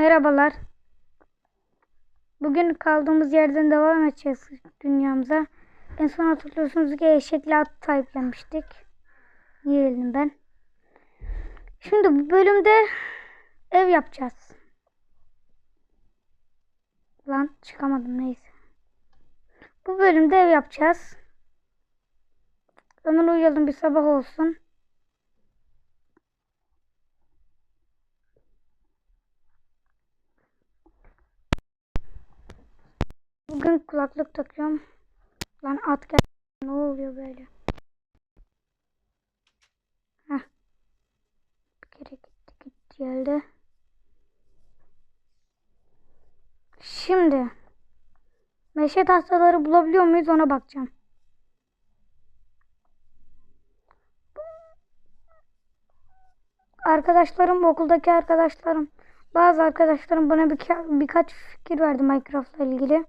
Merhabalar. Bugün kaldığımız yerden devam edeceğiz dünyamıza. En son hatırlıyorsunuz ki eşekli at sahiplenmiştik. Yiyelim ben. Şimdi bu bölümde ev yapacağız. Lan çıkamadım neyse. Bu bölümde ev yapacağız. Hemen uyuyalım bir sabah olsun. Bugün kulaklık takıyorum. Lan at gel. Ne oluyor böyle? Heh. Bir kere gitti gitti geldi. Şimdi meşe tahtaları bulabiliyor muyuz ona bakacağım. Arkadaşlarım okuldaki arkadaşlarım bazı arkadaşlarım bana bir, birkaç fikir verdi Minecraft'la ilgili.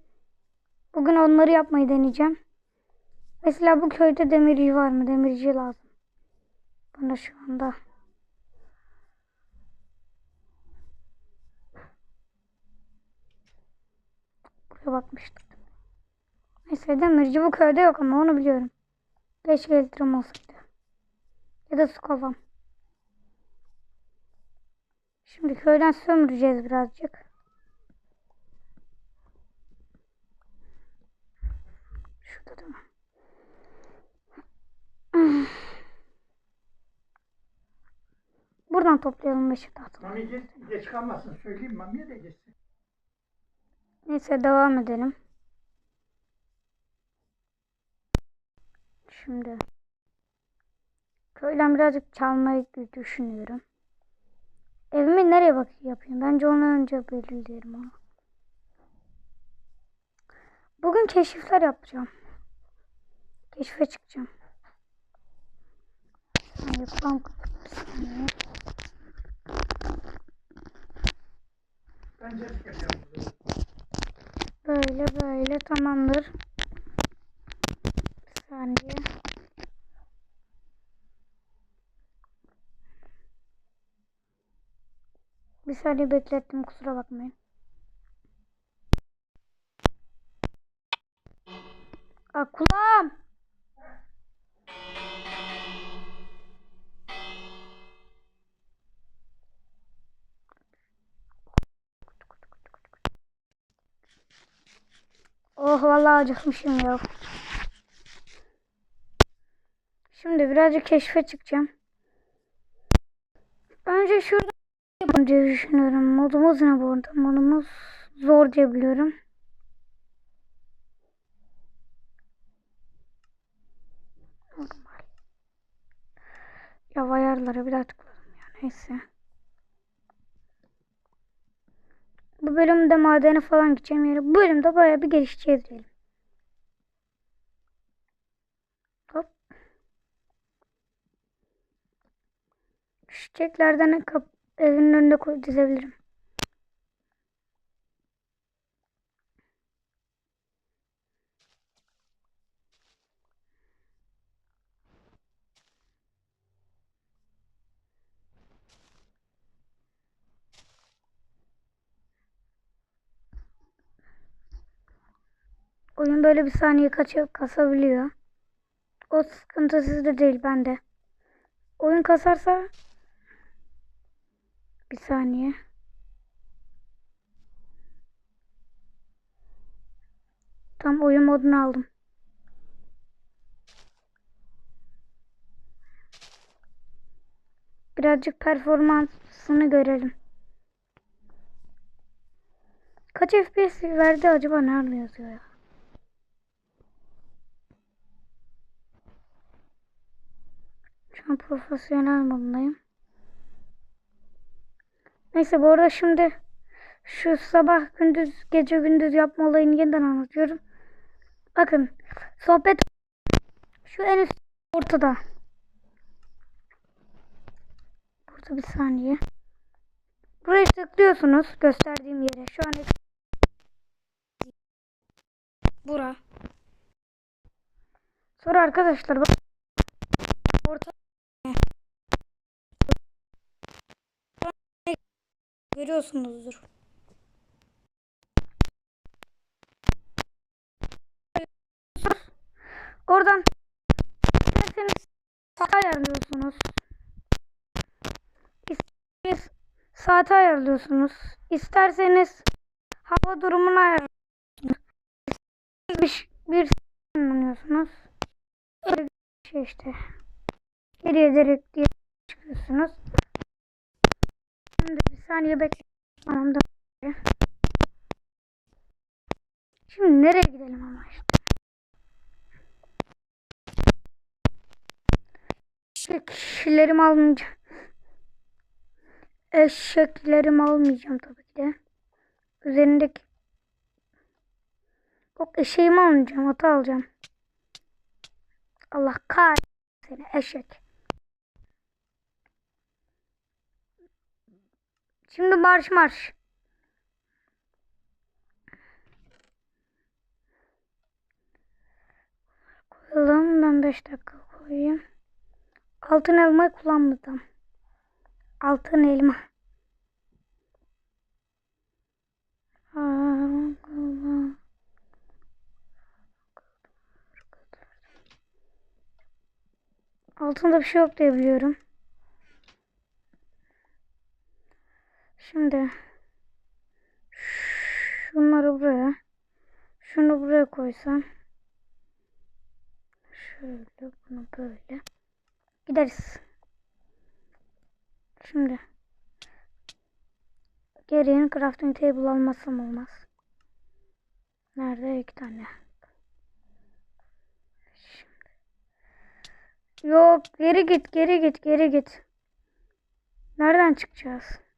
Bugün onları yapmayı deneyeceğim. Mesela bu köyde demirci var mı? Demirci lazım. Bana şu anda. Buraya bakmıştık. Neyse demirci bu köyde yok ama onu biliyorum. Keşke elitrim olsaydı. Ya da su kovam. Şimdi köyden sömüreceğiz birazcık. Şurada da var. Buradan toplayalım tahtaları. Mami geç, geç kalmasın söyleyeyim Mami'ye de geçsin. Neyse devam edelim. Şimdi köyden birazcık çalmayı düşünüyorum. Evimi nereye bak yapayım? Bence onu önce belirleyelim onu. Bugün keşifler yapacağım. Keşfe çıkacağım. Yapalım. Böyle böyle tamamdır. Bir saniye. Bir saniye beklettim kusura bakmayın. Aa. Oh vallahi acıkmışım ya. Şimdi birazcık keşfe çıkacağım. Önce şurada yapalım diye düşünüyorum. Modumuz ne bu arada? Modumuz zor diye biliyorum. Normal. Ya ayarlara bir daha tıkladım ya neyse. Bölümde madene falan gideceğim. Bu bölümde bayağı bir gelişeceğiz diyelim. Hop. Çiçeklerden evin önünde dizebilirim. Oyun böyle bir saniye kaça kasabiliyor. O sıkıntı sizde değil bende. Oyun kasarsa bir saniye. Tam oyun modunu aldım. Birazcık performansını görelim. Kaç FPS verdi acaba nerede yazıyor ya? Şu an profesyonel modundayım. Neyse bu arada şimdi şu sabah gündüz gece gündüz yapma olayını yeniden anlatıyorum. Bakın sohbet şu en üst ortada. Burada bir saniye. Buraya tıklıyorsunuz gösterdiğim yere. Şu an Bura. Sonra arkadaşlar bak orta görüyorsunuzdur. Oradan isterseniz saat ayarlıyorsunuz. İsterseniz saat ayarlıyorsunuz. İsterseniz hava durumunu ayarlıyorsunuz. İsterseniz bir, şey, bir şey kullanıyorsunuz. Öyle bir şey işte. Geriye direkt diye çıkıyorsunuz. Saniye bekleyin. Tamam da. Şimdi nereye gidelim ama işte. Eşeklerimi almayacağım. Eşeklerimi almayacağım tabii ki de. Üzerindeki Yok eşeğimi almayacağım. Ata alacağım. Allah kahretsin seni eşek. Şimdi marş marş. Koyalım. Ben 5 dakika koyayım. Altın elmayı kullanmadım. Altın elma. Altında bir şey yok diye biliyorum. Şimdi şunları buraya şunu buraya koysam şöyle bunu böyle gideriz. Şimdi geriye crafting table almasam olmaz. Nerede? iki tane. Yok geri git geri git geri git. Nereden çıkacağız?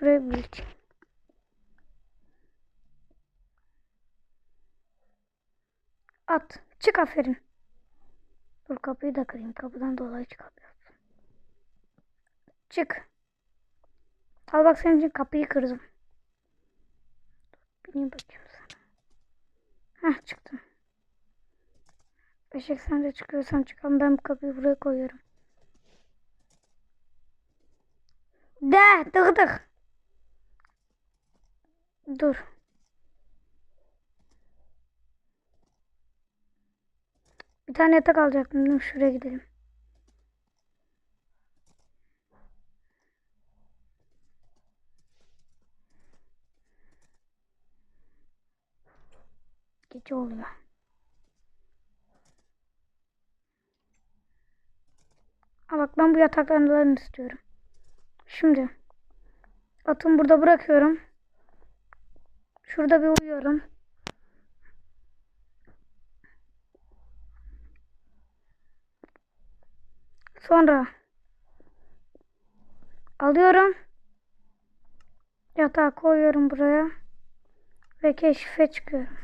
Şuraya bir. At. Çık aferin. Dur kapıyı da kırayım. Kapıdan dolayı çıkamıyorsun. Çık. Al bak senin için kapıyı kırdım. Bineyim bakayım sana. Heh çıktım. Eşek sen de çıkıyorsan çıkalım. Ben bu kapıyı buraya koyuyorum. De tık tık. Dur. Bir tane yatak alacaktım. Dur şuraya gidelim. Gece oluyor. Ha bak ben bu yataklardan istiyorum. Şimdi atımı burada bırakıyorum. Şurada bir uyuyorum. Sonra alıyorum. Yatağı koyuyorum buraya. Ve keşfe çıkıyorum.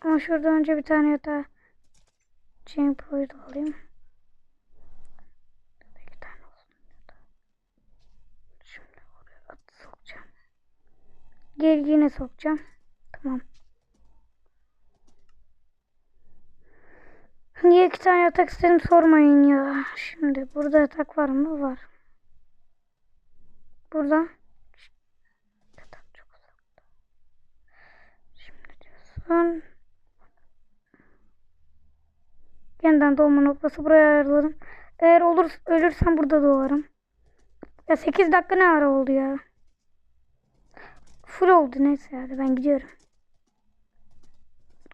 Ama şurada önce bir tane yatağı Chain point alayım. İki tane olsun yatağı. Şimdi oraya at sokacağım. Geri yine sokacağım. Tamam. Niye iki tane yatak istedim sormayın ya. Şimdi burada yatak var mı? Var. Burada. Yatak çok uzakta. Şimdi diyorsun. Yeniden doğma noktası buraya ayarladım. Eğer olur ölürsem burada doğarım. Ya 8 dakika ne ara oldu ya. Full oldu neyse hadi ben gidiyorum.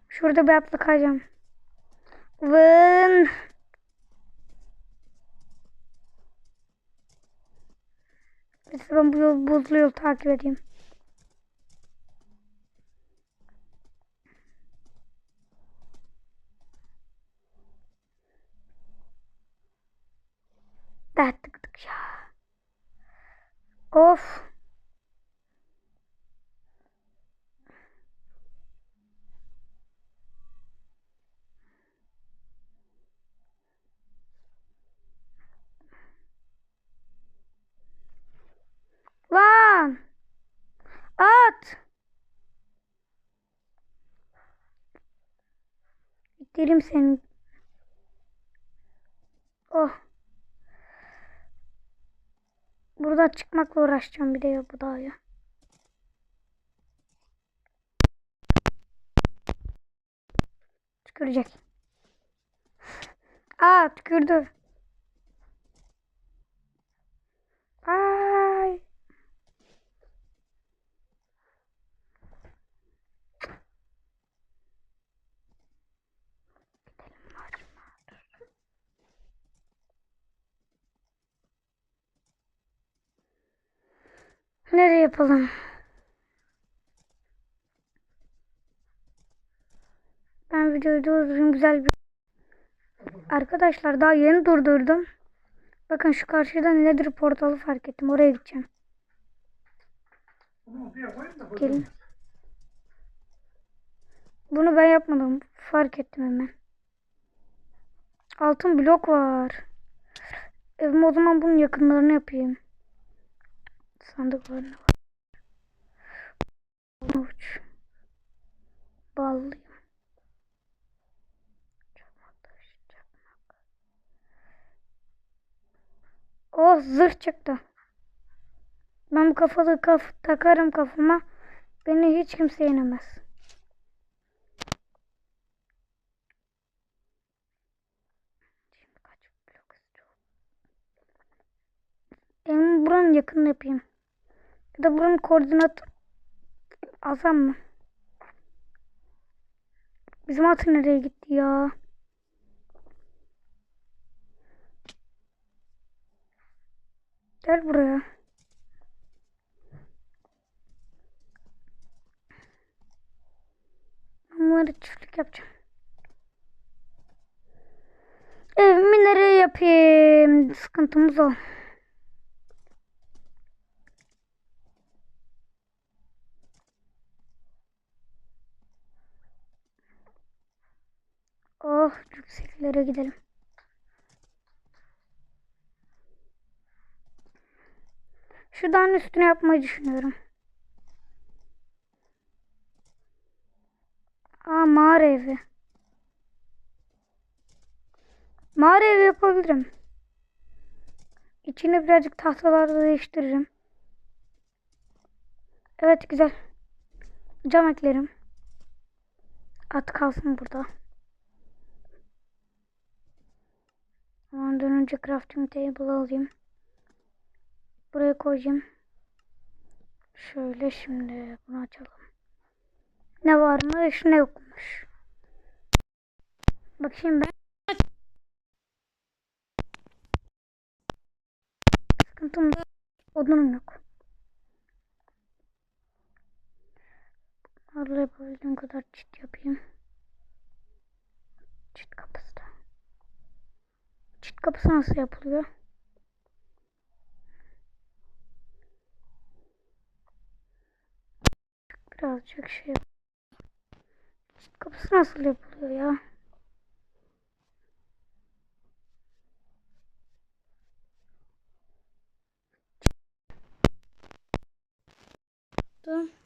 Şurada bir atla kayacağım. Vın. Neyse ben bu yol, buzlu yolu takip edeyim. Dağıttık tık ya. Of. Lan. At. İttirim seni. Oh. Burada çıkmakla uğraşacağım bir de ya bu dağa. tükürecek. Aa tükürdü. Ay. Nereye yapalım? Ben videoyu durdurayım güzel bir... Arkadaşlar daha yeni durdurdum. Bakın şu karşıda nedir portalı fark ettim. Oraya gideceğim. Gelin. Bunu ben yapmadım. Fark ettim hemen. Altın blok var. Evim o zaman bunun yakınlarını yapayım. Sandık var ne var? Uç. Ballıyım. Çakmak taş, çakmak. Oh zırh çıktı. Ben bu kafalı kaf takarım kafama. Beni hiç kimse yenemez. Benim buranın yakınını yapayım. Ya da buranın koordinat alsam mı? Bizim atı nereye gitti ya? Gel buraya. Bunları çiftlik yapacağım. Evimi nereye yapayım? Sıkıntımız o. Oh, yükseklere gidelim. Şu dağın üstüne yapmayı düşünüyorum. Aa mağara evi. Mağara evi yapabilirim. İçini birazcık tahtalarla değiştiririm. Evet güzel. Cam eklerim. At kalsın burada. Ondan önce crafting table alayım. Buraya koyayım. Şöyle şimdi bunu açalım. Ne varmış ne yokmuş. Bakayım ben. Sıkıntım da odunum yok. Bunlarla yapabildiğim kadar çit yapayım. Çit kapısı Çit kapısı nasıl yapılıyor? Birazcık şey Çit kapısı nasıl yapılıyor ya? Dur.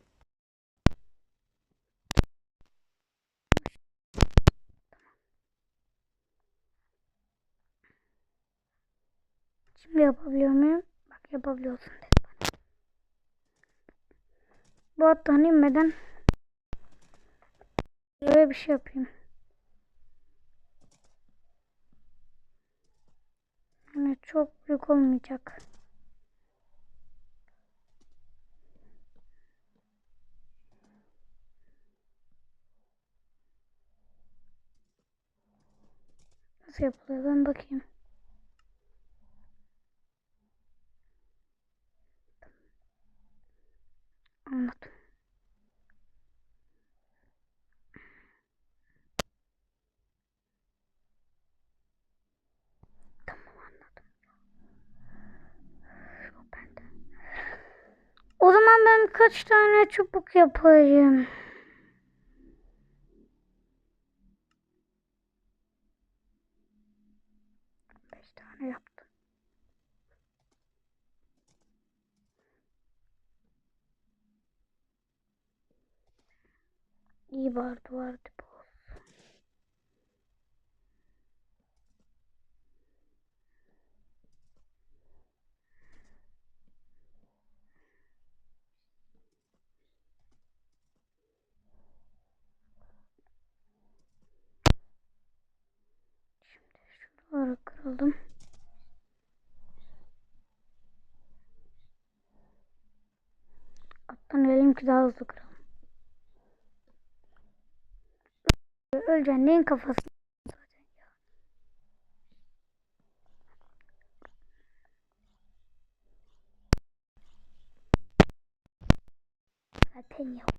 Şimdi yapabiliyor muyum? Bak yapabiliyorsun dedi bana. Bu attan inmeden böyle bir şey yapayım. Yani çok büyük olmayacak. Nasıl yapılıyor ben bakayım. Anladım. Tamam anladım. Yok bende. O zaman ben kaç tane çubuk yapayım? Beş tane yaptım. İyi var duvar tipi olsun. Alttan ölelim ki daha hızlı kıralım. Öleceksin neyin kafası? Zaten ya.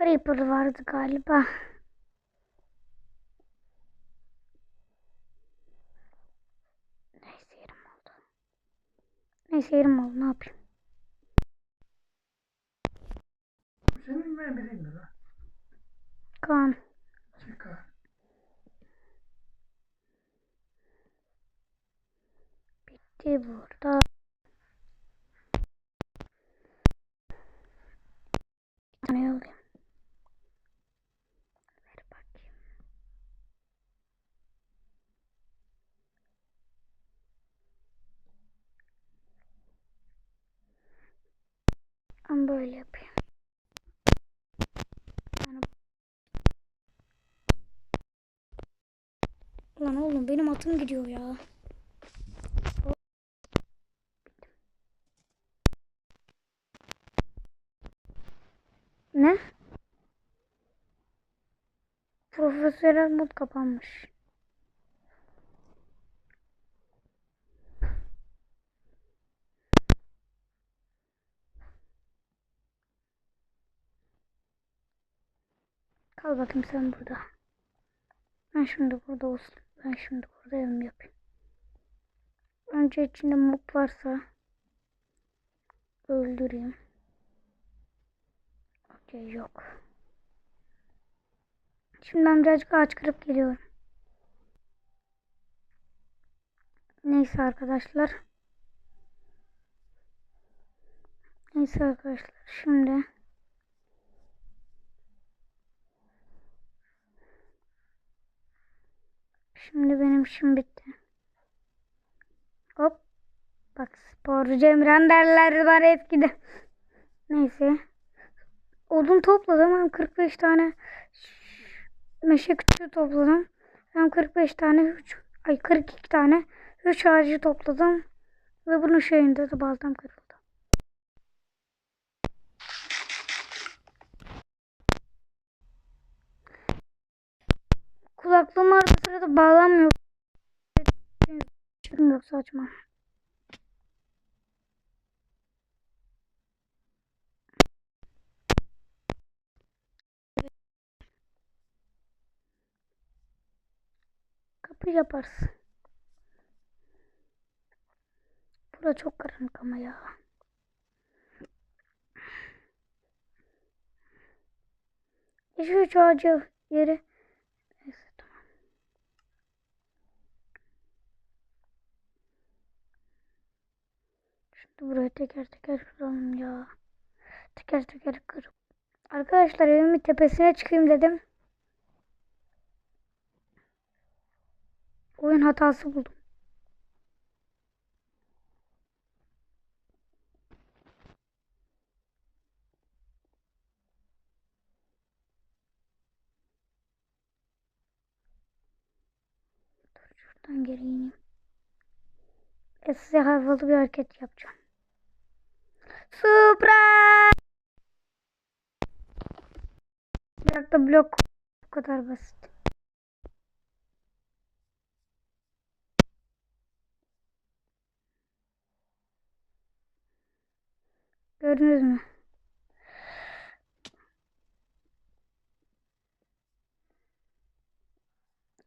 Creeper vardı galiba. Neyse yerim oldu. Neyse yerim oldu ne yapayım. Senin mi bileyim mi lan? Kaan. Çıkar. Bitti burada. Tane yollayayım. Ver bakayım. Ben böyle yapayım. Lan oğlum benim atım gidiyor ya. Ne? Profesyonel mod kapanmış. Kal bakayım sen burada. Ben şimdi burada olsun. Ben şimdi burada evimi yapayım. Önce içinde mob varsa öldüreyim. Okey yok. Şimdi ben birazcık ağaç kırıp geliyorum. Neyse arkadaşlar. Neyse arkadaşlar şimdi Şimdi benim işim bitti. Hop. Bak sporcu Cemren derlerdi bana eskiden. Neyse. Odun topladım. Hem 45 tane meşe kütüğü topladım. Hem 45 tane 3 ay 42 tane 3 ağacı topladım. Ve bunun şeyinde de baltam kırıldı. Kulaklığım arada sırada bağlanmıyor. Çıkmıyor saçma. Kapı yaparsın. Burada çok karanlık ama ya. Şu ağacı yeri. Neyse tamam. Şimdi buraya teker teker kıralım ya. Teker teker kırıp. Arkadaşlar evimin tepesine çıkayım dedim. Oyun hatası buldum. Dur şuradan geri ineyim. E size havalı bir hareket yapacağım. Supra! Bırak da blok. Bu kadar basit. Gördünüz?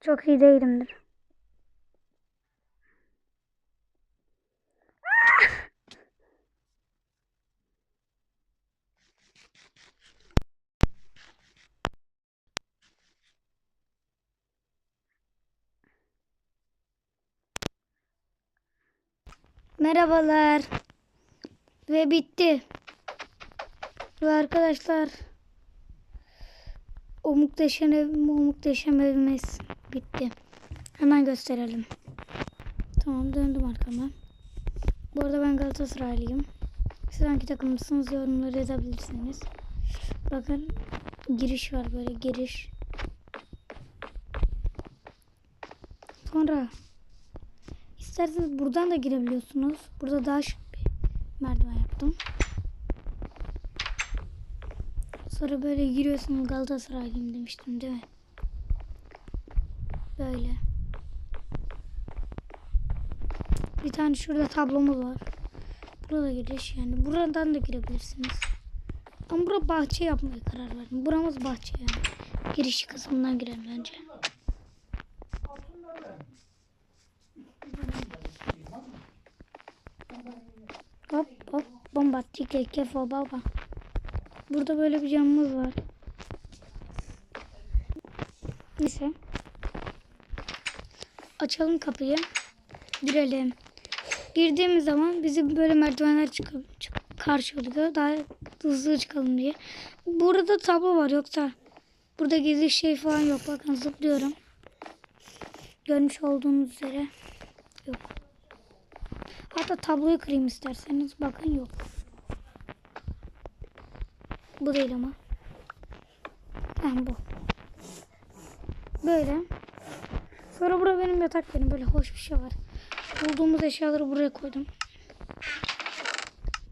Çok iyi değilimdir. Merhabalar. Ve bitti. Ve arkadaşlar O muhteşem ev, o muhteşem evimiz bitti. Hemen gösterelim. Tamam döndüm arkama. Bu arada ben Galatasaraylıyım. Siz hangi takımlısınız yorumları yazabilirsiniz. Bakın giriş var böyle giriş. Sonra isterseniz buradan da girebiliyorsunuz. Burada daha şık bir merdiven yaptım. Sonra böyle giriyorsunuz Galatasaraylıyım demiştim değil mi? Böyle. Bir tane şurada tablomuz var. Burada giriş yani. Buradan da girebilirsiniz. Ama bura bahçe yapmaya karar verdim. Buramız bahçe yani. Giriş kısmından girelim bence. Hop hop bombastik kefo baba. Burada böyle bir camımız var. Neyse. Açalım kapıyı. Girelim. Girdiğimiz zaman bizi böyle merdivenler çıkıp çık karşılıyor. Daha hızlı çıkalım diye. Burada tablo var yoksa burada gizli şey falan yok. Bakın zıplıyorum. Görmüş olduğunuz üzere yok. Hatta tabloyu kırayım isterseniz. Bakın yok. Bu değil ama. Ha bu. Böyle. Sonra burada benim yatak benim. Böyle hoş bir şey var. Bulduğumuz eşyaları buraya koydum.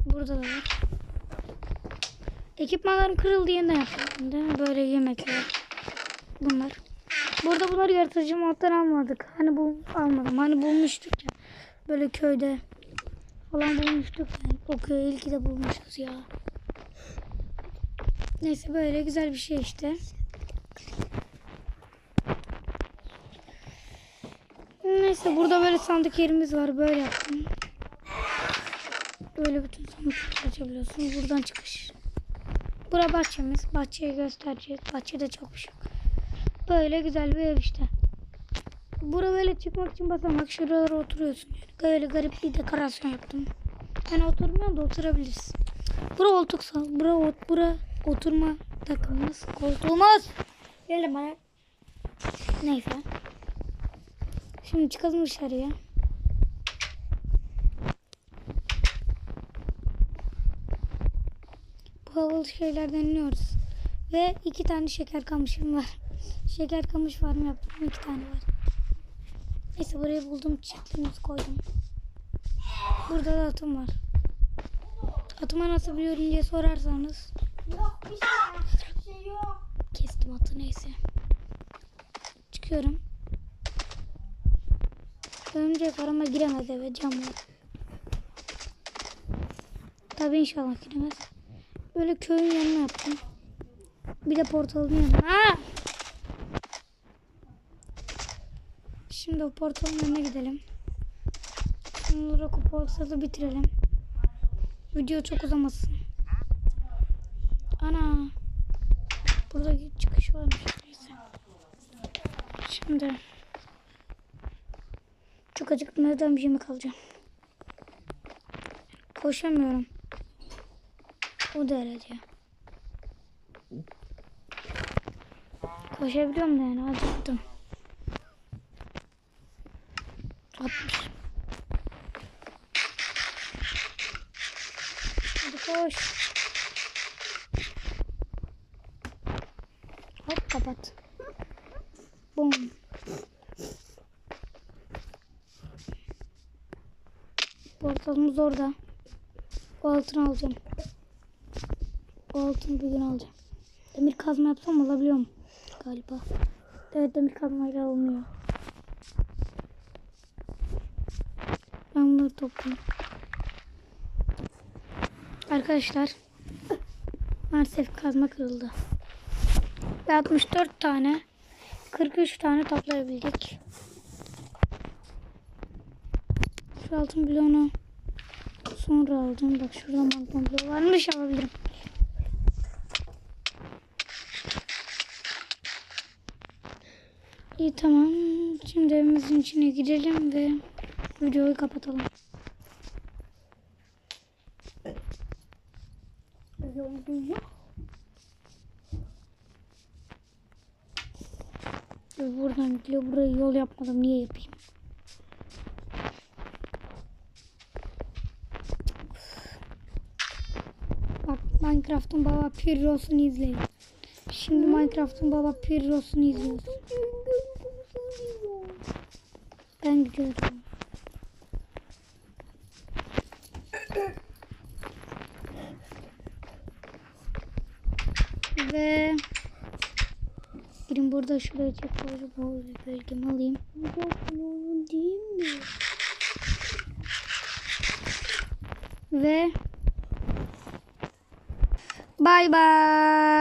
Burada da var. Ekipmanlarım kırıldı yeniden yaptım. şimdi. Böyle yemekler. Bunlar. Burada bunları yaratıcı moddan almadık. Hani bu almadım. Hani bulmuştuk ya. Böyle köyde falan bulmuştuk. Yani o köyü ilki de bulmuşuz ya. Neyse böyle güzel bir şey işte. Neyse burada böyle sandık yerimiz var. Böyle yaptım. Böyle bütün sandıkları açabiliyorsunuz. Buradan çıkış. Bura bahçemiz. Bahçeyi göstereceğiz. Bahçede çok bir şey yok. Böyle güzel bir ev işte. Bura böyle çıkmak için basamak. Şuralara oturuyorsun. Yani. Böyle garip bir dekorasyon yaptım. Yani oturmuyor da oturabilirsin. Bura koltuksa. Bura, ot, bura oturma takımımız. Koltuğumuz. Gelin bana. Neyse. Şimdi çıkalım dışarıya. Bu havalı şeylerden iniyoruz. Ve iki tane şeker kamışım var. Şeker kamış farmı yaptım. iki tane var. Neyse buraya buldum. Çiftliğimizi koydum. Burada da atım var. Atıma nasıl biliyorum diye sorarsanız. Yok bir şey, bir şey yok. Kestim atı neyse. Çıkıyorum. Örümcek var ama giremez eve cam var. Tabi inşallah giremez. Böyle köyün yanına yaptım. Bir de portalın yanına. Aa! Şimdi o portalın yanına gidelim. Şimdi o portalı bitirelim. Video çok uzamasın. Ana. Burada çıkış varmış. Neyse. Şimdi. Çok acıktım. Evden bir yemek alacağım. Koşamıyorum. O derece. Koşabiliyorum da yani acıktım. 60. Hadi koş. Hop kapat. Bum. Portalımız orada. O altını alacağım. O altını bir gün alacağım. Demir kazma yapsam alabiliyor mu? Galiba. Evet demir kazmayla alınıyor. Ben bunları toplayayım. Arkadaşlar. Maalesef kazma kırıldı. Ve 64 tane 43 tane toplayabildik. Şu altın bloğunu sonra aldım. Bak şurada magma bloğu varmış alabilirim. İyi tamam. Şimdi evimizin içine girelim ve videoyu kapatalım. Yok. Ve buradan gidiyor. Buraya yol yapmadım. Niye yapayım? Bak Minecraft'ın baba Pirros'unu izleyin. Şimdi Minecraft'ın baba Pirros'unu izliyoruz. Ben gidiyorum. Ve Girin burada şuraya çekiyorum. Bu bölgemi alayım. değil mi? Ve bay bay.